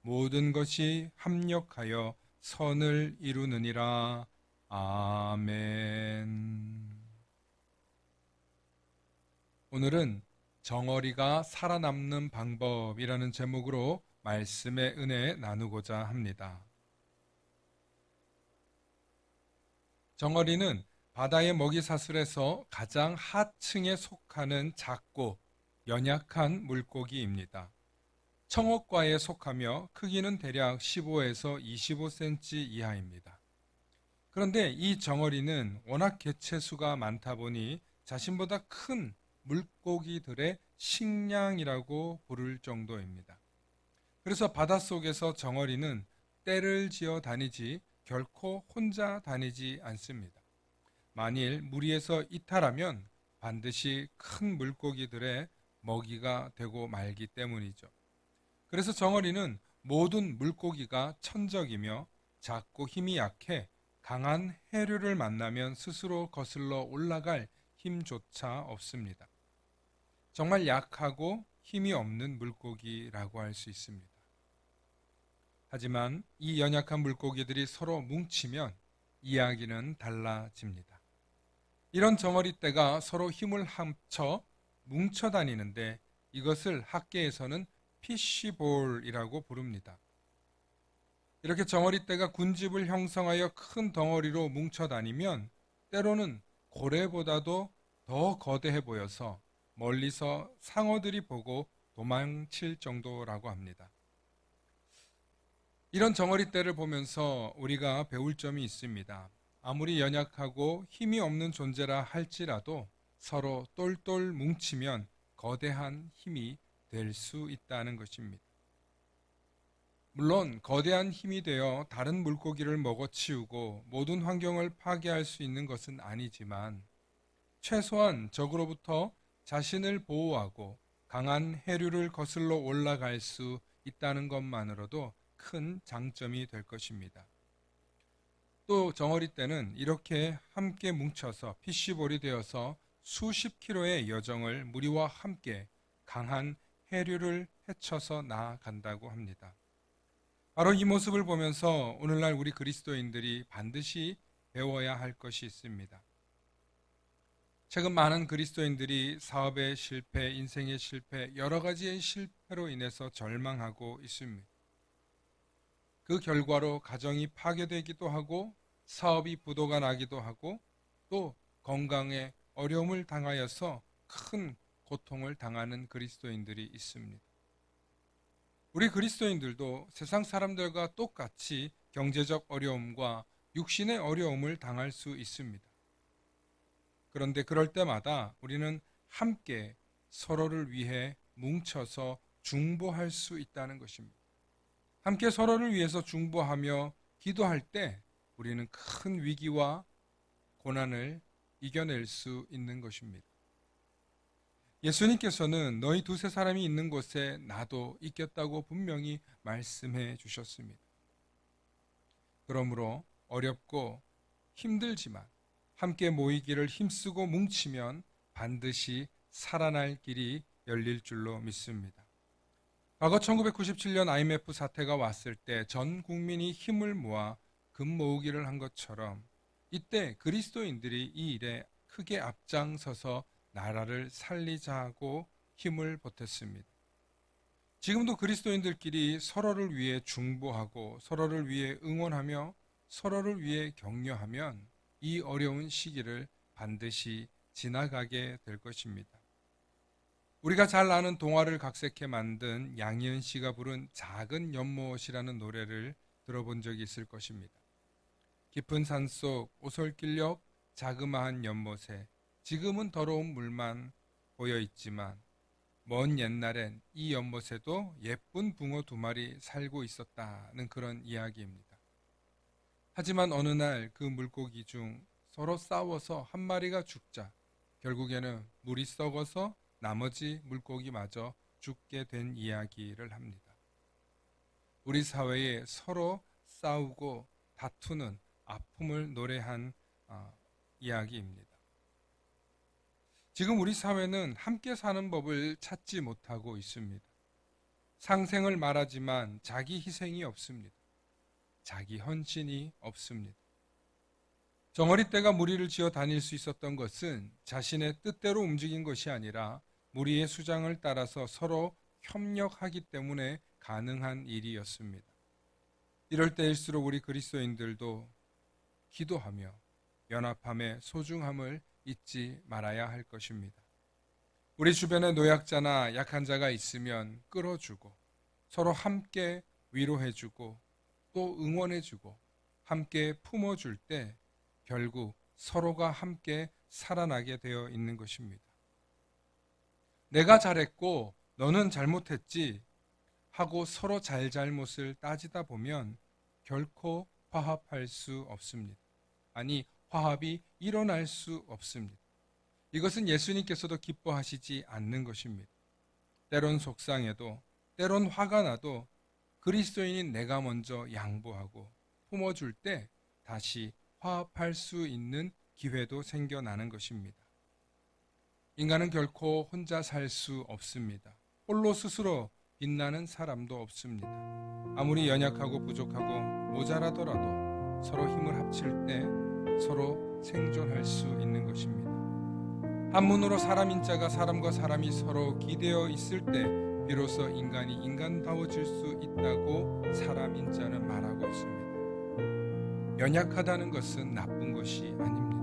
모든 것이 합력하여 선을 이루느니라. 아멘. 오늘은 정어리가 살아남는 방법이라는 제목으로 말씀의 은혜 나누고자 합니다. 정어리는 바다의 먹이 사슬에서 가장 하층에 속하는 작고 연약한 물고기입니다. 청어과에 속하며 크기는 대략 15에서 25cm 이하입니다. 그런데 이 정어리는 워낙 개체수가 많다 보니 자신보다 큰 물고기들의 식량이라고 부를 정도입니다. 그래서 바닷속에서 정어리는 때를 지어 다니지 결코 혼자 다니지 않습니다. 만일 무리에서 이탈하면 반드시 큰 물고기들의 먹이가 되고 말기 때문이죠. 그래서 정어리는 모든 물고기가 천적이며 작고 힘이 약해 강한 해류를 만나면 스스로 거슬러 올라갈 힘조차 없습니다. 정말 약하고 힘이 없는 물고기라고 할 수 있습니다. 하지만 이 연약한 물고기들이 서로 뭉치면 이야기는 달라집니다. 이런 정어리 떼가 서로 힘을 합쳐 뭉쳐 다니는데 이것을 학계에서는 피쉬볼이라고 부릅니다. 이렇게 정어리 떼가 군집을 형성하여 큰 덩어리로 뭉쳐 다니면 때로는 고래보다도 더 거대해 보여서 멀리서 상어들이 보고 도망칠 정도라고 합니다. 이런 정어리 떼를 보면서 우리가 배울 점이 있습니다. 아무리 연약하고 힘이 없는 존재라 할지라도 서로 똘똘 뭉치면 거대한 힘이 될 수 있다는 것입니다. 물론 거대한 힘이 되어 다른 물고기를 먹어치우고 모든 환경을 파괴할 수 있는 것은 아니지만 최소한 적으로부터 자신을 보호하고 강한 해류를 거슬러 올라갈 수 있다는 것만으로도 큰 장점이 될 것입니다. 또 정어리 때는 이렇게 함께 뭉쳐서 피쉬볼이 되어서 수십 킬로의 여정을 무리와 함께 강한 해류를 헤쳐서 나아간다고 합니다. 바로 이 모습을 보면서 오늘날 우리 그리스도인들이 반드시 배워야 할 것이 있습니다. 최근 많은 그리스도인들이 사업의 실패, 인생의 실패, 여러 가지의 실패로 인해서 절망하고 있습니다. 그 결과로 가정이 파괴되기도 하고 사업이 부도가 나기도 하고 또 건강에 어려움을 당하여서 큰 고통을 당하는 그리스도인들이 있습니다. 우리 그리스도인들도 세상 사람들과 똑같이 경제적 어려움과 육신의 어려움을 당할 수 있습니다. 그런데 그럴 때마다 우리는 함께 서로를 위해 뭉쳐서 중보할 수 있다는 것입니다. 함께 서로를 위해서 중보하며 기도할 때 우리는 큰 위기와 고난을 이겨낼 수 있는 것입니다. 예수님께서는 너희 두세 사람이 있는 곳에 나도 있겠다고 분명히 말씀해 주셨습니다. 그러므로 어렵고 힘들지만 함께 모이기를 힘쓰고 뭉치면 반드시 살아날 길이 열릴 줄로 믿습니다. 과거 1997년 IMF 사태가 왔을 때 전 국민이 힘을 모아 금 모으기를 한 것처럼 이때 그리스도인들이 이 일에 크게 앞장서서 나라를 살리자 고 힘을 보탰습니다. 지금도 그리스도인들끼리 서로를 위해 중보하고 서로를 위해 응원하며 서로를 위해 격려하면 이 어려운 시기를 반드시 지나가게 될 것입니다. 우리가 잘 아는 동화를 각색해 만든 양희은 씨가 부른 작은 연못이라는 노래를 들어본 적이 있을 것입니다. 깊은 산속 오솔길 옆 자그마한 연못에 지금은 더러운 물만 보여 있지만 먼 옛날엔 이 연못에도 예쁜 붕어 두 마리 살고 있었다는 그런 이야기입니다. 하지만 어느 날 그 물고기 중 서로 싸워서 한 마리가 죽자 결국에는 물이 썩어서 나머지 물고기마저 죽게 된 이야기를 합니다. 우리 사회에 서로 싸우고 다투는 아픔을 노래한 어, 이야기입니다. 지금 우리 사회는 함께 사는 법을 찾지 못하고 있습니다. 상생을 말하지만 자기 희생이 없습니다. 자기 헌신이 없습니다. 정어리 떼가 무리를 지어 다닐 수 있었던 것은 자신의 뜻대로 움직인 것이 아니라 무리의 수장을 따라서 서로 협력하기 때문에 가능한 일이었습니다. 이럴 때일수록 우리 그리스도인들도 기도하며 연합함의 소중함을 잊지 말아야 할 것입니다. 우리 주변에 노약자나 약한 자가 있으면 끌어주고 서로 함께 위로해주고 또 응원해주고 함께 품어줄 때 결국 서로가 함께 살아나게 되어 있는 것입니다. 내가 잘했고 너는 잘못했지 하고 서로 잘잘못을 따지다 보면 결코 화합할 수 없습니다. 아니, 화합이 일어날 수 없습니다. 이것은 예수님께서도 기뻐하시지 않는 것입니다. 때론 속상해도, 때론 화가 나도 그리스도인인 내가 먼저 양보하고 품어줄 때 다시 화합할 수 있는 기회도 생겨나는 것입니다. 인간은 결코 혼자 살 수 없습니다. 홀로 스스로 빛나는 사람도 없습니다. 아무리 연약하고 부족하고 모자라더라도 서로 힘을 합칠 때 서로 생존할 수 있는 것입니다. 한문으로 사람 인 자가 사람과 사람이 서로 기대어 있을 때 비로소 인간이 인간다워질 수 있다고 사람 인 자는 말하고 있습니다. 연약하다는 것은 나쁜 것이 아닙니다.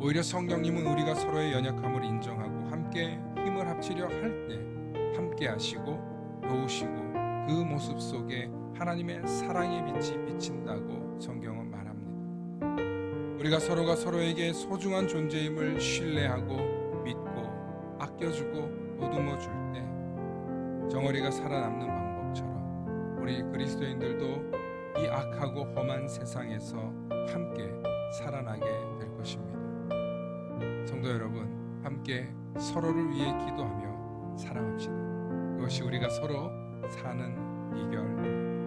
오히려 성령님은 우리가 서로의 연약함을 인정하고 함께 힘을 합치려 할 때 함께 하시고 도우시고 그 모습 속에 하나님의 사랑의 빛이 비친다고 성경은 말합니다. 우리가 서로가 서로에게 소중한 존재임을 신뢰하고 믿고 아껴주고 보듬어 줄 때 정어리가 살아남는 방법처럼 우리 그리스도인들도 이 악하고 험한 세상에서 함께 살아나게 될 것입니다. 성도 여러분, 함께 서로를 위해 기도하며 사랑합시다. 그것이 우리가 서로 사는 비결. 다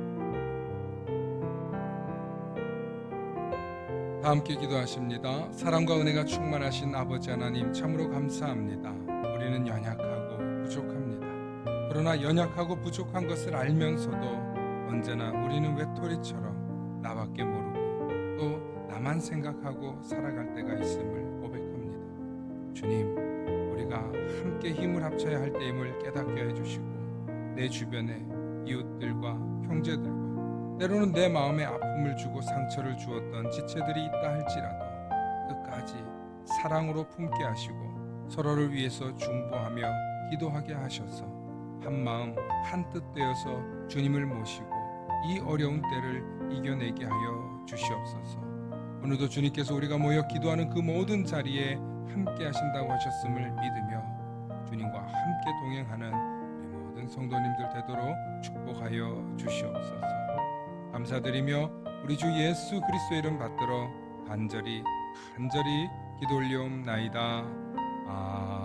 함께 기도하십니다. 사랑과 은혜가 충만하신 아버지 하나님 참으로 감사합니다. 우리는 연약하고 부족합니다. 그러나 연약하고 부족한 것을 알면서도 언제나 우리는 외톨이처럼 나밖에 모르고 또 나만 생각하고 살아갈 때가 있음을 고백합니다. 주님, 우리가 함께 힘을 합쳐야 할 때임을 깨닫게 해주시고 내 주변에 이웃들과 형제들과 때로는 내 마음에 아픔을 주고 상처를 주었던 지체들이 있다 할지라도 끝까지 사랑으로 품게 하시고 서로를 위해서 중보하며 기도하게 하셔서 한 마음 한 뜻 되어서 주님을 모시고 이 어려운 때를 이겨내게 하여 주시옵소서. 오늘도 주님께서 우리가 모여 기도하는 그 모든 자리에 함께 하신다고 하셨음을 믿으며 주님과 함께 동행하는 우리 모든 성도님들 되도록 축복하여 주시옵소서. 감사드리며 우리 주 예수 그리스도의 이름 받들어 간절히 간절히 기도 올리옵나이다. 아.